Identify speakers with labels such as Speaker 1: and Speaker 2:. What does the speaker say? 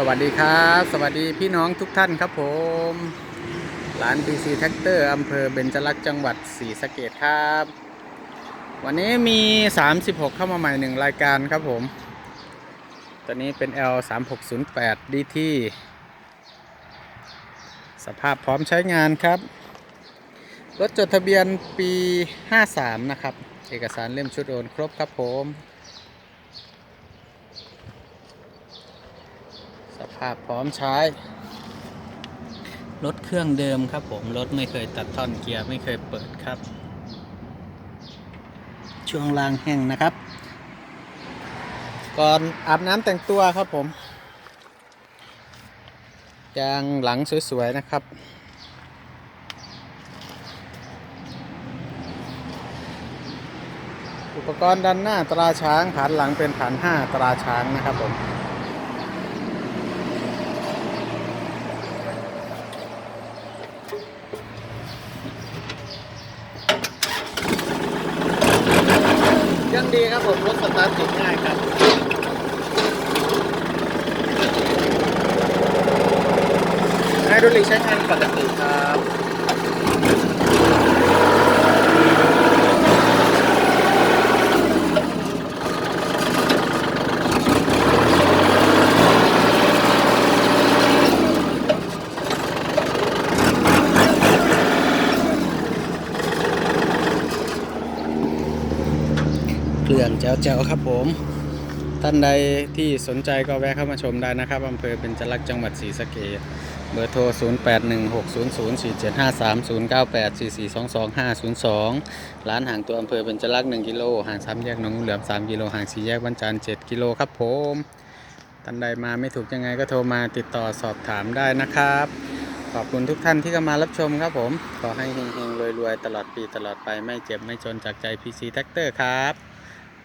Speaker 1: สวัสดีครับ สวัสดีพี่น้องทุกท่านครับผมร้าน PC t r a c t o r อำเภอเบญจลักษณ์จังหวัดศรีสะเกดครับ วันนี้มี 36 เข้ามาใหม่หนึ่งรายการครับผม ตัวนี้เป็น L 3 6 0 8 DT สภาพพร้อมใช้งานครับ รถจดทะเบียนปี 53 นะครับ เอกสารเล่มชุดโอนครบครับผม สภาพพร้อมใช้ รถเครื่องเดิมครับผมรถไม่เคยตัดท่อนเกียร์ไม่เคยเปิดครับ ช่วงล่างแห้งนะครับ ก่อนอาบน้ำแต่งตัวครับผมยางหลังสวยๆนะครับอุปกรณ์ด้านหน้าตราช้างฐานหลังเป็นฐานห้าตราช้างนะครับผม ดีครับผมรถสตาร์ทติดง่ายครับไฮดรอลิกใช้งานปกติครับ เครื่องแจ๋วๆครับผม ท่านใดที่สนใจก็แวะเข้ามาชมได้นะครับอำเภอเป็นจลักจังหวัดศรีสะเกษเบอร์โทร 0816004753 0984422502 ร้านห่างตัวอำเภอเป็นจลัก1กิโลห่างสามแยกหนองเหลือม 3 กิโลห่างสี่แยกวันจันทร์7กิโลครับผมท่านใดมาไม่ถูกยังไงก็โทรมาติดต่อสอบถามได้นะครับ ขอบคุณทุกท่านที่เข้ามารับชมครับผม ขอให้เฮงๆรวยๆ ตลอดปีตลอดไปไม่เจ็บไม่จนจากใจ PC t r a c t o r ครับ